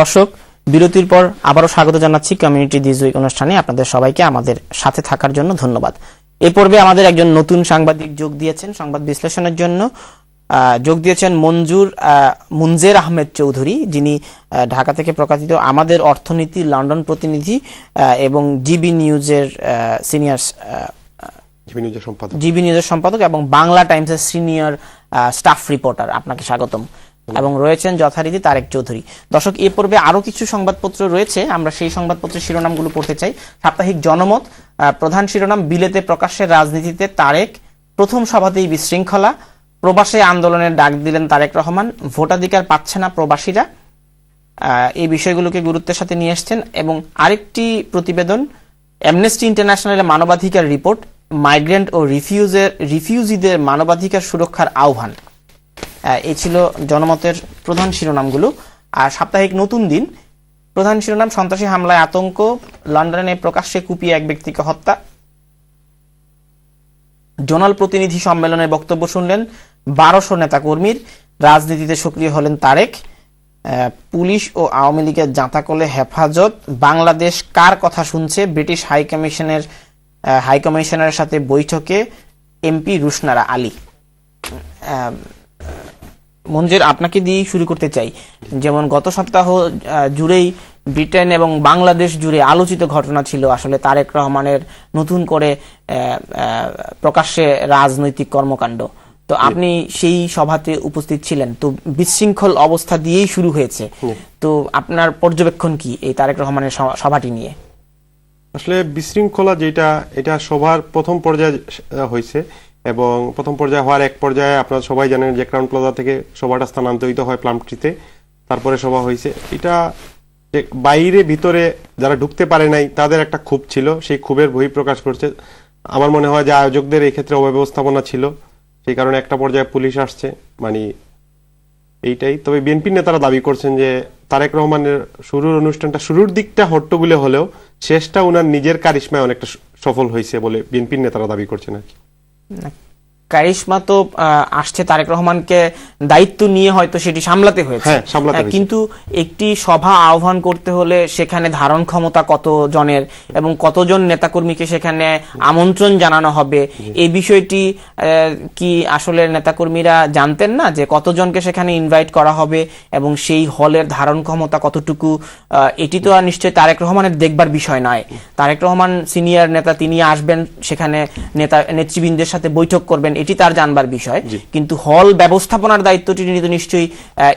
দর্শক বিরতির পর আবারও স্বাগত জানাচ্ছি কমিউনিটি দিস উইক অনুষ্ঠানে। আপনাদের সবাইকে আমাদের সাথে থাকার জন্য ধন্যবাদ। এ পর্বে আমাদের একজন নতুন সাংবাদিক যোগ দিয়েছেন সংবাদ বিশ্লেষণের জন্য। যোগ দিয়েছেন মঞ্জুর মুনজের আহমেদ চৌধুরী যিনি ঢাকা থেকে প্রকাশিত আমাদের অর্থনীতি লন্ডন প্রতিনিধি এবং জিবি নিউজের সিনিয়র জিবি নিউজের সম্পাদক। জিবি নিউজের সম্পাদক এবং বাংলা টাইমসের সিনিয়র স্টাফ রিপোর্টার। আপনাকে স্বাগতম। এবং রয়েছেন যথারীতি তারেক চৌধুরী। দর্শক এ পর্বে আরও কিছু সংবাদপত্র রয়েছে। আমরা সেই সংবাদপত্রের শিরোনামগুলো পড়তে চাই। সাপ্তাহিক জনমত প্রধান শিরোনাম বিলেতে প্রকাশ্যের রাজনীতিতে তারেক প্রথম সভাতেই বিশৃঙ্খলা প্রবাসী আন্দোলনের ডাক দিলেন তারেক রহমান ভোটাধিকার পাচ্ছে না প্রবাসীরা। এই বিষয়গুলোকে গুরুত্বের সাথে নিয়ে এসছেন। এবং আরেকটি প্রতিবেদন অ্যামনেস্টি ইন্টারন্যাশনালের মানবাধিকার রিপোর্ট মাইগ্রেন্ট ও রিফিউজের রিফিউজিদের মানবাধিকার সুরক্ষার আহ্বান। আহ, এই ছিল জনমতের প্রধান শিরোনামগুলো। আর সাপ্তাহিক নতুন দিন প্রধান শিরোনাম সন্ত্রাসী হামলায় আতঙ্ক লন্ডনে প্রকাশ্যে কুপিয়ে এক ব্যক্তিকে হত্যা। জোনাল প্রতিনিধি সম্মেলনে বক্তব্য শুনলেন বারোশো নেতাকর্মীর রাজনীতিতে সক্রিয় হলেন তারেক। পুলিশ ও আওয়ামী লীগের জাঁতাকলে হেফাজত। বাংলাদেশ কার কথা শুনছে? ব্রিটিশ হাই কমিশনের আহ, হাই সাথে বৈঠকে এমপি রুশনারা আলী। মঞ্জুর আপনাকে দিয়েই শুরু করতে চাই। যেমন গত সপ্তাহ জুড়েই ব্রিটেন এবং বাংলাদেশ জুড়ে আলোচিত ঘটনা ছিল আসলে তারেক রহমানের নতুন করে প্রকাশ্যে রাজনৈতিক কর্মকাণ্ড। তো আপনি সেই সভাতে উপস্থিত ছিলেন। তো বিশৃঙ্খল অবস্থা দিয়েই শুরু হয়েছে। তো আপনার পর্যবেক্ষণ কি এই তারেক রহমানের সভাটি নিয়ে? আসলে বিশৃঙ্খলা যেটা এটা সবার প্রথম পর্যায়ে হয়েছে। এবং প্রথম পর্যায়ে হওয়ার এক পর্যায়ে আপনারা সবাই জানেন যে ক্রাউন প্লাজা থেকে সভাটা স্থানান্তরিত হয় প্লামট্রিতে তারপরে সভা হয়েছে। এটা যে বাইরে ভিতরে যারা ঢুকতে পারে নাই, তাদের একটা ক্ষোভ ছিল। সেই ক্ষোভের বহি প্রকাশ করছে। আমার মনে হয় যে আয়োজকদের এই ক্ষেত্রে অব্যবস্থাপনা ছিল। সেই কারণে একটা পর্যায়ে পুলিশ আসছে। মানে এইটাই। তবে বিএনপির নেতারা দাবি করছেন যে তারেক রহমানের শুরুর অনুষ্ঠানটা শুরুর দিকটা হট্টগুলে হলেও শেষটা উনার নিজের কারিশ্মায় অনেকটা সফল হয়েছে বলে বিএনপির নেতারা দাবি করছেন আর কি। No. কারিশমা তো আসছে তারেক রহমানকে দায়িত্ব নিয়ে হয়তো সেটি সামলাতে হয়েছে। হ্যাঁ, হয়েছে। কিন্তু একটি সভা আহ্বান করতে হলে সেখানে ধারণ ক্ষমতা কত জনের এবং কতজন নেতাকর্মীকে সেখানে আমন্ত্রণ জানানো হবে এই বিষয়টি কি আসলে নেতাকর্মীরা জানতেন না যে কতজনকে সেখানে ইনভাইট করা হবে এবং সেই হলের ধারণ ক্ষমতা কতটুকু এটি তো আর নিশ্চয়ই তারেক রহমানের দেখবার বিষয় নয়। তারেক রহমান সিনিয়র নেতা তিনি আসবেন সেখানে নেতা নেতৃবৃন্দের সাথে বৈঠক করবেন এটি তার জানবার বিষয়। কিন্তু হল ব্যবস্থাপনার দায়িত্বটি তো নিশ্চয়ই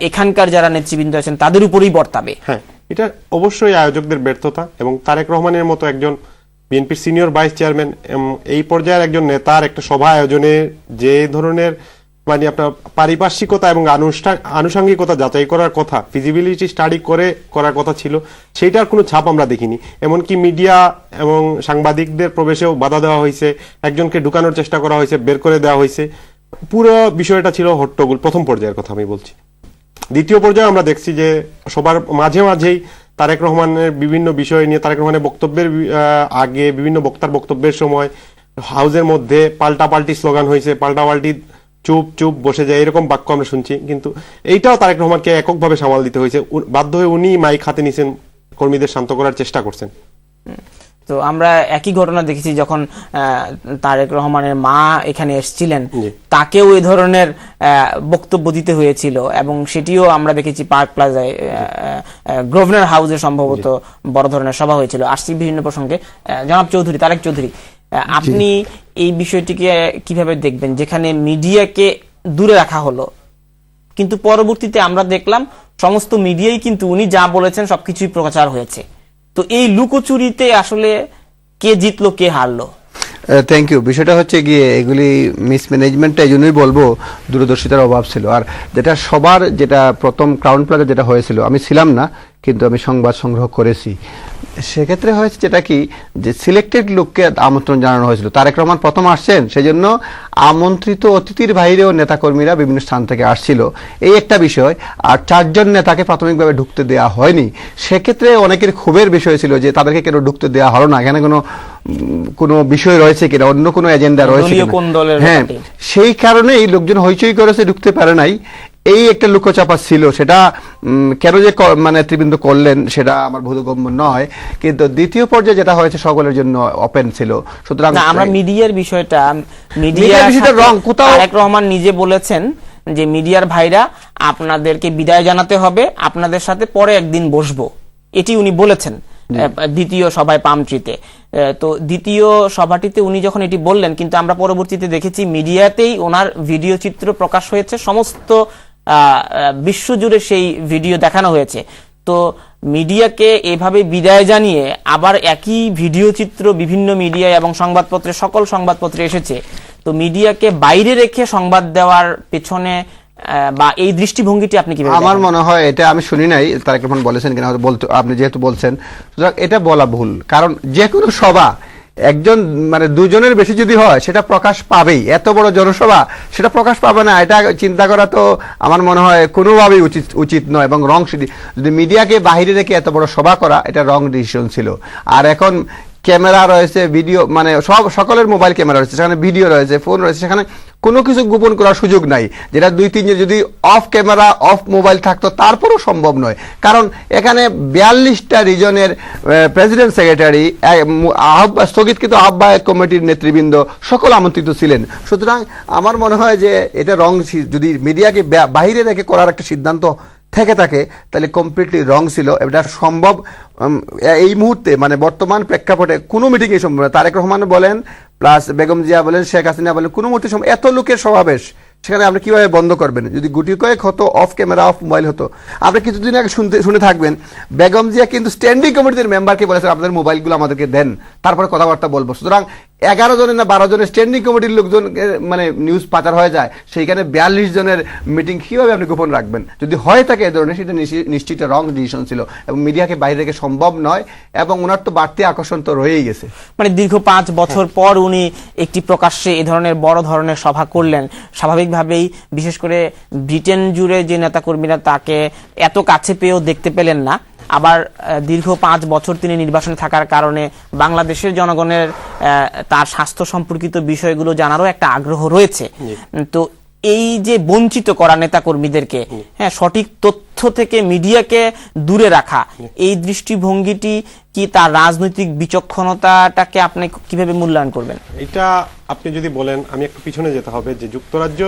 এখানকার যারা নেতৃবৃন্দ আছেন তাদের উপরেই বর্তাবে। হ্যাঁ এটা অবশ্যই আয়োজকদের ব্যর্থতা এবং তারেক রহমানের মতো একজন বিএনপির সিনিয়র ভাইস চেয়ারম্যান এই পর্যায়ের একজন নেতার একটা সভা আয়োজনে যে ধরনের মানে আপনার পারিপার্শ্বিকতা এবং আনুষাঙ্গিকতা যাচাই করার কথা ফিজিবিলিটি স্টাডি করে করার কথা ছিল, সেইটার কোনো ছাপ আমরা দেখিনি। এমনকি মিডিয়া এবং সাংবাদিকদের প্রবেশেও বাধা দেওয়া হয়েছে, একজনকে ঢুকানোর চেষ্টা করা হয়েছে, বের করে দেওয়া হয়েছে। পুরো বিষয়টা ছিল হট্টগোল, প্রথম পর্যায়ের কথা আমি বলছি। দ্বিতীয় পর্যায়ে আমরা দেখছি যে সবার মাঝে মাঝেই তারেক রহমানের বিভিন্ন বিষয় নিয়ে, তারেক রহমানের বক্তব্যের আগে বিভিন্ন বক্তার বক্তব্যের সময়, হাউজের মধ্যে পাল্টাপাল্টি স্লোগান হয়েছে, পাল্টাপাল্টি চুপ চুপ বসে যায় এরকম বাক্য আমরা শুনছি। কিন্তু এইটাও তারেক রহমানকে এককভাবে সামাল দিতে হয়েছে। বাধ্য হয়ে উনি মাইক হাতে নিছেন কর্মীদের শান্ত করার চেষ্টা করছেন। তো আমরা একই ঘটনা দেখেছি যখন তারেক রহমানের মা এখানে এসেছিলেন। তাকেও এই ধরনের বক্তব্য দিতে হয়েছিল এবং সেটিও আমরা দেখেছি পার্ক প্লাজায় গ্রোভনার হাউসে সম্ভবত বড় ধরনের সভা হয়েছিল। আসছি বিভিন্ন প্রসঙ্গে জনাব চৌধুরী তারেক চৌধুরী আপনি এই বিষয়টিকে কীভাবে দেখবেন? যেখানে মিডিয়াকে দূরে রাখা হলো। কিন্তু পরবর্তীতে আমরা দেখলাম সমস্ত মিডিয়াই কিন্তু উনি যা বলেছেন সবকিছুই প্রচার হয়েছে। তো এই লুকোচুরিতে আসলে কে জিতলো কে হারলো? থ্যাংক ইউ বিষয়টা হচ্ছে গিয়ে এগুলি মিসম্যানেজমেন্টটা এই জন্যই বলব দূরদর্শিতার অভাব ছিল। আর যেটা সবার যেটা প্রথম ক্রাউন প্লাজা যেটা হয়েছিল আমি ছিলাম না কিন্তু আমি সংবাদ সংগ্রহ করেছি। সেক্ষেত্রে হয়েছে যেটা কি? যে সিলেক্টেড লোককে আমন্ত্রণ জানানো হয়েছিল। তারেক রহমান প্রথম আসছেন সেজন্য আমন্ত্রিত অতিথির বাইরেও নেতাকর্মীরা বিভিন্ন স্থান থেকে আসছিল। এই একটা বিষয়। আর চারজন নেতাকে প্রাথমিকভাবে ঢুকতে দেওয়া হয়নি। সেক্ষেত্রে অনেকের ক্ষোভের বিষয় ছিল যে তাদেরকে কেন ঢুকতে দেওয়া হলো না? এখানে কোনো কোনো বিষয় রয়েছে কিনা? অন্য কোনো এজেন্ডা রয়েছে হ্যাঁ। সেই কারণে এই লোকজন হইচই করেছে ঢুকতে পারে নাই। এই একটা লুকোচাপা ছিল সেটা কেন যে মানে ত্রিবিন্দ করলেন সেটা আমার বোধগম্য নয়। কিন্তু দ্বিতীয় পর্যায়ে যেটা হয়েছে সকলের জন্য ওপেন ছিল। সুতরাং আমরা মিডিয়ার বিষয়টা মিডিয়া মিডিয়ার বিষয়টা wrong, কোথাও- তারেক রহমান নিজে বলেছেন যে মিডিয়ার ভাইরা আপনাদেরকে বিদায় জানাতে হবে আপনাদের সাথে পরে একদিন বসবো। এটি উনি বলেছেন দ্বিতীয় সভায় পামট্রিতে তো দ্বিতীয় সভাটিতে উনি যখন এটি বললেন কিন্তু আমরা পরবর্তীতে দেখেছি মিডিয়াতেই ওনার ভিডিও চিত্র প্রকাশ হয়েছে সমস্ত বিশ্বজুড়ে সেই ভিডিও দেখানো হয়েছে। তো মিডিয়াকে এভাবে বিদায় জানিয়ে আবার একই ভিডিও চিত্র বিভিন্ন মিডিয়ায় এবং সংবাদপত্রে সকল সংবাদপত্রে এসেছে। তো মিডিয়াকে বাইরে রেখে সংবাদ দেওয়ার পেছনে বা এই দৃষ্টিভঙ্গিটি আপনি কি আমার মনে হয় এটা আমি শুনি নাই তারেক রহমান বলেছেন কিনা বলতে আপনি যেহেতু বলছেন সুতরাং এটা বলা ভুল। কারণ যে কোনো সভা একজন মানে দুজনের বেশি যদি হয়, সেটা প্রকাশ পাবেই। এত বড় জনসভা, সেটা প্রকাশ পাবে না। এটা চিন্তা করা তো আমার মনে হয় কোনোভাবেই উচিত উচিত নয় এবং রং যদি মিডিয়াকে বাহিরে রেখে এত বড় সভা করা, এটা রং ডিসিশন ছিল। আর এখন ক্যামেরা রয়েছে ভিডিও মানে সব, সকলের মোবাইল ক্যামেরা রয়েছে, সেখানে ভিডিও রয়েছে ফোন রয়েছে, সেখানে কোনো কিছু গোপন করার সুযোগ নাই। যেটা দুই তিনজন যদি অফ ক্যামেরা অফ মোবাইল থাকতো, তারপরও সম্ভব নয়। কারণ এখানে বিয়াল্লিশটা রিজনের প্রেসিডেন্ট সেক্রেটারি আহ্বা, স্থগিতকৃত আহ্বায়ক কমিটির নেতৃবৃন্দ সকল আমন্ত্রিত ছিলেন। সুতরাং আমার মনে হয় যে এটা রং যদি মিডিয়াকে বাহিরে রেখে করার একটা সিদ্ধান্ত থেকে থাকে, তাহলে কমপ্লিটলি রং ছিল। এটা সম্ভব এই মুহূর্তে মানে বর্তমান প্রেক্ষাপটে কোনো মিটিং এই সম্ভব না। তারেক রহমান বলেন প্লাস বেগম জিয়া বলেন, শেখ হাসিনা বলেন, কোনো মুহূর্তে সম্ভব এত লোকের সমাবেশ, সেখানে আপনি কীভাবে বন্ধ করবেন? যদি গুটি কয়েক হতো অফ ক্যামেরা অফ মোবাইল হতো। আপনি কিছুদিন আগে শুনতে, শুনে থাকবেন, বেগম জিয়া কিন্তু স্ট্যান্ডিং কমিটির মেম্বারকে বলেছেন আপনাদের মোবাইলগুলো আমাদেরকে দেন, তারপরে কথাবার্তা বলব। সুতরাং এগারো জনের না বারো জনের স্ট্যান্ডিং কমিটির লোকজন মানে নিউজ পাচার হয়ে যায়, সেইখানে বিয়াল্লিশ জনের মিটিং কীভাবে আপনি গোপন রাখবেন? যদি হয় থাকে এ ধরনের, সেটা নিশ্চিত রং ডিসিশন ছিল। এবং মিডিয়াকে বাইরে রেখে সম্ভব নয়, এবং ওনার তো বাড়তি আকর্ষণ তো রয়েই গেছে। মানে দীর্ঘ পাঁচ বছর পর উনি একটি প্রকাশ্যে এ ধরনের বড় ধরনের সভা করলেন। স্বাভাবিকভাবেই, বিশেষ করে ব্রিটেন জুড়ে যে নেতাকর্মীরা তাকে এত কাছে পেয়েও দেখতে পেলেন না। আবার দীর্ঘ পাঁচ বছর তিনি নির্বাসনে থাকার কারণে বাংলাদেশের জনগণের তার স্বাস্থ্য সম্পর্কিত বিষয়গুলো জানারও একটা আগ্রহ রয়েছে। তো এই যে বঞ্চিত করা নেতা কর্মীদেরকে হ্যাঁ সঠিক তথ্য থেকে মিডিয়াকে দূরে রাখা এই দৃষ্টিভঙ্গিটি কি তার রাজনৈতিক বিচক্ষণতাটাকে আপনি কীভাবে মূল্যায়ন করবেন? এটা আপনি যদি বলেন আমি একটু পিছনে যেতে হবে যে যুক্তরাজ্য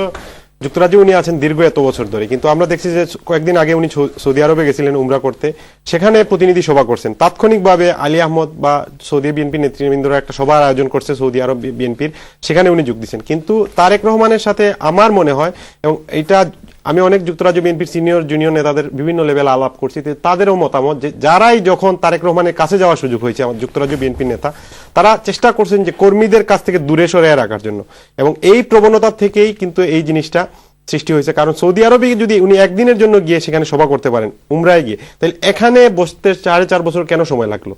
যুক্তরাজ্যে উনি আছেন দীর্ঘ এত বছর ধরে। কিন্তু আমরা দেখছি যে কয়েকদিন আগে উনি সৌদি আরবে গেছিলেন উমরা করতে। সেখানে প্রতিনিধি সভা করছেন। তাৎক্ষণিকভাবে আলী আহমদ বা সৌদি বিএনপি নেতৃবৃন্দরা একটা সভার আয়োজন করছে সৌদি আরব বিএনপির। সেখানে উনি যোগ দিচ্ছেন। কিন্তু তারেক রহমানের সাথে আমার মনে হয় এবং এটা আমি অনেক যুক্তরাজ্য বিএনপির সিনিয়র জুনিয়র নেতাদের বিভিন্ন লেভেল আলাপ করছি। তাদেরও মতামত যে যারাই যখন তারেক রহমানের কাছে যাওয়ার সুযোগ হয়েছে, আমার যুক্তরাজ্য বিএনপির নেতা, তারা চেষ্টা করছেন যে কর্মীদের কাছ থেকে দূরে সরে রাখার জন্য। এবং এই প্রবণতা থেকেই কিন্তু এই জিনিসটা সৃষ্টি হয়েছে। কারণ সৌদি আরবে যদি উনি একদিনের জন্য গিয়ে সেখানে সভা করতে পারেন, উমরায় গিয়ে, তাহলে এখানে বসতে সাড়ে চার বছর কেন সময় লাগল?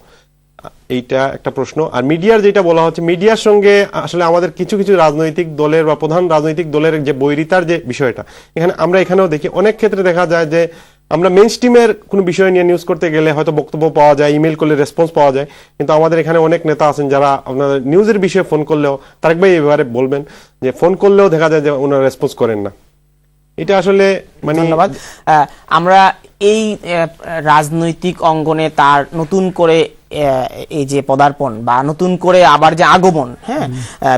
এইটা একটা প্রশ্ন। আর মিডিয়ার যেটা বলা হচ্ছে, মিডিয়ার সঙ্গে আসলে আমাদের কিছু কিছু রাজনৈতিক দলের বা প্রধান রাজনৈতিক দলের যে বৈরিতার যে বিষয়টা, এখানে আমরা এখানেও দেখি, অনেক ক্ষেত্রে দেখা যায় যে আমরা মেন স্ট্রিমের কোনো বিষয় নিয়ে নিউজ করতে গেলে হয়তো বক্তব্য পাওয়া যায় ইমেল করলে রেসপন্স পাওয়া যায়, কিন্তু আমাদের এখানে অনেক নেতা আছেন যারা আপনাদের নিউজের বিষয়ে ফোন করলেও, তারেক ভাই এবারে বলবেন যে ফোন করলেও দেখা যায় যে ওনারা রেসপন্স করেন না। এটা আসলে মানে আমরা এই রাজনৈতিক অঙ্গনে তার নতুন করে এই যে পদার্পণ বা নতুন করে আবার যে আগমন হ্যাঁ?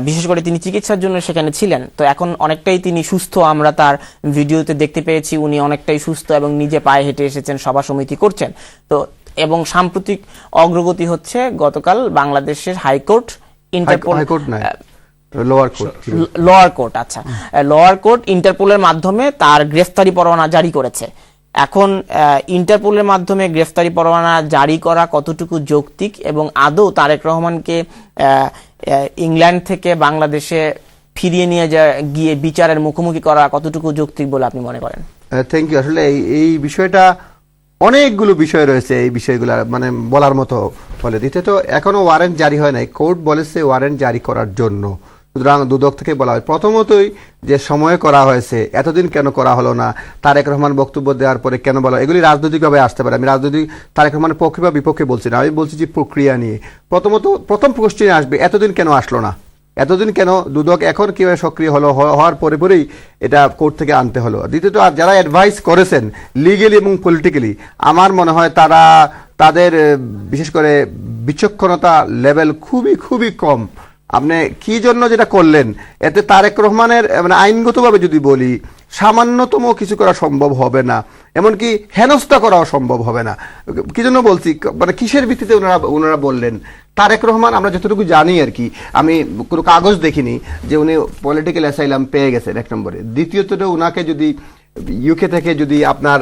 বিশেষ করে তিনি চিকিৎসার জন্য সেখানে ছিলেন। তো এখন অনেকটাই তিনি সুস্থ আমরা তার ভিডিওতে দেখতে পেয়েছি উনি অনেকটাই সুস্থ এবং নিজে পায়ে হেঁটে এসেছেন সভা সমিতি করছেন। তো এবং সাম্প্রতিক অগ্রগতি হচ্ছে গতকাল বাংলাদেশের high court Interpol lower court lower court আচ্ছা। লোয়ার কোর্ট ইন্টারপোলের মাধ্যমে তার গ্রেফতারি পরোয়ানা জারি করেছে। এখন ইন্টারপোলের মাধ্যমে গ্রেফতারি পরোয়ানা জারি করা কতটুকু যৌক্তিক এবং আদৌ তারেক রহমানকে ইংল্যান্ড থেকে বাংলাদেশে ফিরিয়ে নিয়ে যা, গিয়ে বিচারের মুখোমুখি করা কতটুকু যৌক্তিক বলে আপনি মনে করেন? থ্যাংক ইউ আসলে এই এই বিষয়টা অনেকগুলো বিষয় রয়েছে এই বিষয়গুলো মানে বলার মতো বলে দিতে। তো এখনও ওয়ারেন্ট জারি হয় নাই। কোর্ট বলেছে ওয়ারেন্ট জারি করার জন্য। সুতরাং দুদক থেকে বলা হয়, প্রথমতই যে সময় করা হয়েছে, এতদিন কেন করা হলো না, তারেক রহমান বক্তব্য দেওয়ার পরে কেন বলা, এগুলি রাজনৈতিকভাবে আসতে পারে। আমি রাজনৈতিক, তারেক রহমানের পক্ষে বা বিপক্ষে বলছি না, আমি বলছি যে প্রক্রিয়া নিয়ে। প্রথমত, প্রথম কোশ্চেনে আসবে, এতদিন কেন আসলো না? এতদিন কেন দুদক এখন কীভাবে সক্রিয় হলো হওয়ার পরে পরেই এটা কোর্ট থেকে আনতে হলো? দ্বিতীয়ত, আর যারা অ্যাডভাইস করেছেন লিগেলি এবং পলিটিক্যালি আমার মনে হয় তারা, তাদের, বিশেষ করে বিচক্ষণতা লেভেল খুবই খুবই কম। আপনি কি জন্য যেটা করলেন? এতে তারেক রহমানের মানে আইনগতভাবে যদি বলি, সামান্যতম কিছু করা সম্ভব হবে না। এমনকি হেনস্থা করাও সম্ভব হবে না। কি জন্য বলছি? মানে কিসের ভিত্তিতে ওনারা ওনারা বললেন? তারেক রহমান, আমরা যতটুকু জানি আর কি, আমি কোনো কাগজ দেখিনি যে উনি পলিটিক্যাল অ্যাসাইলাম পেয়ে গেছেন এক নম্বরে। দ্বিতীয়ত ওনাকে যদি ইউকে থেকে যদি আপনার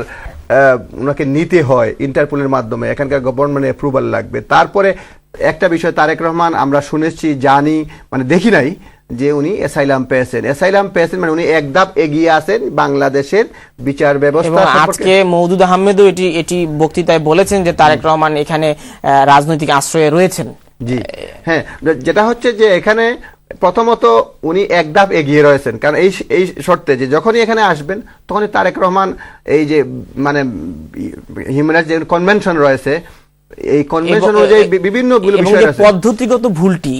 ওনাকে নিতে হয় ইন্টারপোলের মাধ্যমে, এখানকার গভর্নমেন্ট অ্যাপ্রুভাল লাগবে। তারপরে একটা বিষয় তারেক রহমান আমরা শুনেছি জানি মানে দেখি নাই যে উনি অ্যাসাইলাম পেয়েছেন। অ্যাসাইলাম পেয়েছেন মানে উনি এক ধাপ এগিয়ে আছেন বাংলাদেশের বিচার ব্যবস্থা আজকে মৌদুদ আহমেদও এটি এটি বক্তৃতায় বলেছেন যে তারেক রহমান এখানে রাজনৈতিক আশ্রয়ে রয়েছেন। জি। হ্যাঁ যেটা হচ্ছে যে এখানে প্রথমত উনি এক ধাপ এগিয়ে রয়েছেন। কারণ এই এই শর্তে যে যখনই এখানে আসবেন তখনই তারেক রহমান এই যে মানে হিউম্যান রাইটস কনভেনশন রয়েছে এই কনভেনশন অনুযায়ী বিভিন্ন বিষয় রয়েছে পদ্ধতিগত ভুলটি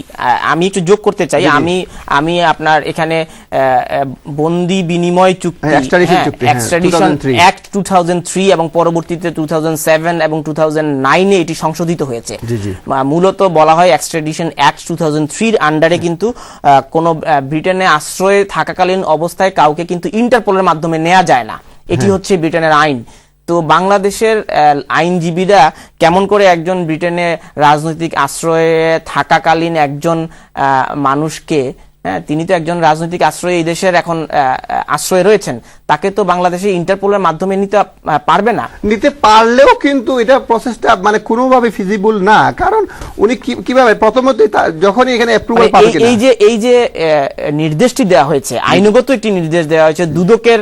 আমি একটু যোগ করতে চাই। আমি আমি আপনার এখানে বন্দি বিনিময় চুক্তি হ্যাঁ, extradition চুক্তি, হ্যাঁ, এক্সট্রাডিশন অ্যাক্ট টু এবং পরবর্তীতে টু এবং টু নাইনে এটি সংশোধিত হয়েছে। মূলত বলা হয় এক্সট্রাডিশন অ্যাক্ট টু থাউজেন্ড আন্ডারে কিন্তু কোনো ব্রিটেনে আশ্রয়ে থাকাকালীন অবস্থায় কাউকে কিন্তু ইন্টারপোলের মাধ্যমে নেওয়া যায় না। এটি হ্যাঁ। হচ্ছে ব্রিটেনের আইন। তো বাংলাদেশের আইনজীবীরা কেমন করে একজন ব্রিটেনে রাজনৈতিক আশ্রয়ে থাকাকালীন একজন মানুষকে হ্যাঁ তিনি তো একজন রাজনৈতিক আশ্রয় এই দেশের এখন আহ, রয়েছেন। তাকে তো বাংলাদেশে ইন্টারপোলের মাধ্যমে নিতে পারবে না। নিতে পারলেও কিন্তু এটা প্রসেসটা মানে কোনোভাবে ফিজিবল না। কারণ উনি কীভাবে? প্রথমত যখনই এখানে অ্যাপ্রুভাল মানে পাবে এই- যে এই যে নির্দেশটি দেওয়া হয়েছে আইনগত একটি নির্দেশ দেওয়া হয়েছে দুদকের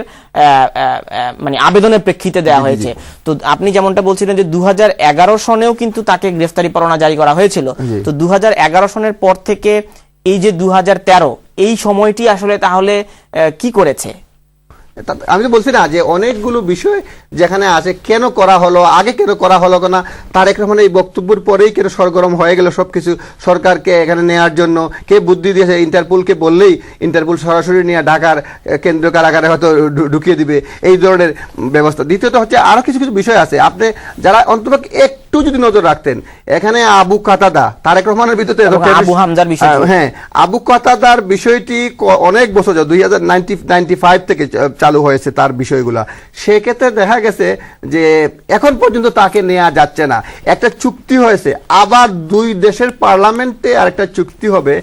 মানে আবেদনের প্রেক্ষিতে দেওয়া হয়েছে। তো আপনি যেমনটা বলছিলেন যে দু হাজার এগারো সনেও কিন্তু তাকে গ্রেফতারি পরোয়ানা জারি করা হয়েছিল। তো দু হাজার এগারো সনের পর থেকে এই যে দু হাজার তেরো এই সময়টি আসলে তাহলে কি করেছে? আমি তো বলছি না যে অনেকগুলো বিষয় যেখানে আছে কেন করা হলো আগে কেন করা হলো না তারেক রহমান এই বক্তব্যের পরেই কেন সরগরম হয়ে গেল সব কিছু সরকারকে এখানে নেওয়ার জন্য? কে বুদ্ধি দিয়েছে? ইন্টারপোলকে বললেই ইন্টারপোল সরাসরি নিয়ে ঢাকার আহ, কেন্দ্রীয় কারাগারে হয়তো ঢুকিয়ে দিবে। এই ধরনের ব্যবস্থা। দ্বিতীয়ত হচ্ছে আরও কিছু কিছু বিষয় আছে। আপনি যারা অন্তত একটু যদি নজর রাখতেন এখানে আবু কাতাদা তারেক রহমানের ভিতরে আবু হামজার বিষয়টি। আহ, হ্যাঁ আবু কাতাদার বিষয়টি অনেক বছর দুই হাজার নাইনটি ফাইভ থেকে চালু হয়েছে তার বিষয়গুলা। সেক্ষেত্রে দেখা গেছে যে এখন পর্যন্ত তাকে নেওয়া যাচ্ছে না। একটা চুক্তি হয়েছে আবার দুই দেশের পার্লামেন্টে আরেকটা চুক্তি হবে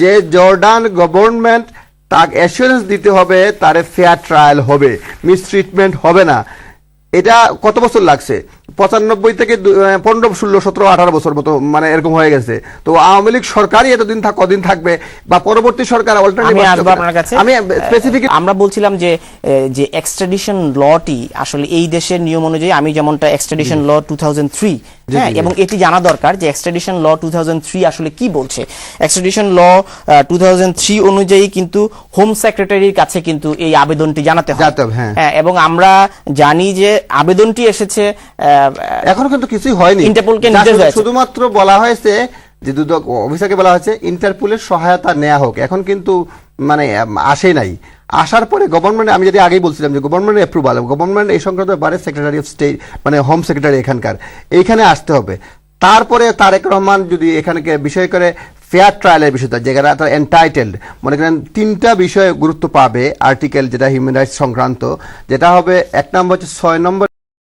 যে জর্ডান গভর্নমেন্ট তাকে অ্যাসুরেন্স দিতে হবে তারে ফেয়ার ট্রায়াল হবে মিসট্রিটমেন্ট হবে না। এটা কত বছর লাগছে? পঁচানব্বই থেকে পনেরো ষোলো সতেরো আঠারো বছর মতো মানে এরকম হয়ে গেছে। তো আওয়ামী লীগ সরকারই এতদিন থাক কদিন থাকবে বা পরবর্তী সরকার আমি স্পেসিফিক আমরা বলছিলাম যে যে এক্সট্রাডিশন লটি আসলে এই দেশের নিয়ম অনুযায়ী আমি যেমনটা এক্সট্রাডিশন ল টু হ্যাঁ এবং এটি জানা দরকার যে এক্সট্রাডিশন ল টু আসলে কি বলছে। এক্সট্রাডিশন ল টু অনুযায়ী কিন্তু হোম সেক্রেটারির কাছে কিন্তু এই আবেদনটি জানাতে হয়। হবে, হ্যাঁ। হ্যাঁ এবং আমরা জানি যে আবেদনটি এসেছে এখনও কিন্তু কিছুই হয়নি। ইন্টারপোলকে নির্দেশ শুধুমাত্র বলা হয়েছে যে দুদক অফিসারকে বলা হয়েছে ইন্টারপোলের সহায়তা নেওয়া হোক। এখন কিন্তু মানে আসে নাই। আসার পরে গভর্নমেন্ট আমি যদি আগেই বলছিলাম যে গভর্নমেন্ট অ্যাপ্রুভাল গভর্নমেন্ট এই সংক্রান্ত ব্যাপারে সেক্রেটারি অফ স্টেট মানে হোম সেক্রেটারি এখানকার, এইখানে আসতে হবে। তারপরে তারেক রহমান যদি এখানকে বিষয় করে ফেয়ার ট্রায়ালের বিষয়টা যেখানে তার এন্টাইটেলড মনে করেন তিনটা বিষয়ে গুরুত্ব পাবে আর্টিকেল যেটা হিউম্যান রাইটস সংক্রান্ত, যেটা হবে এক নম্বর হচ্ছে ছয় নম্বর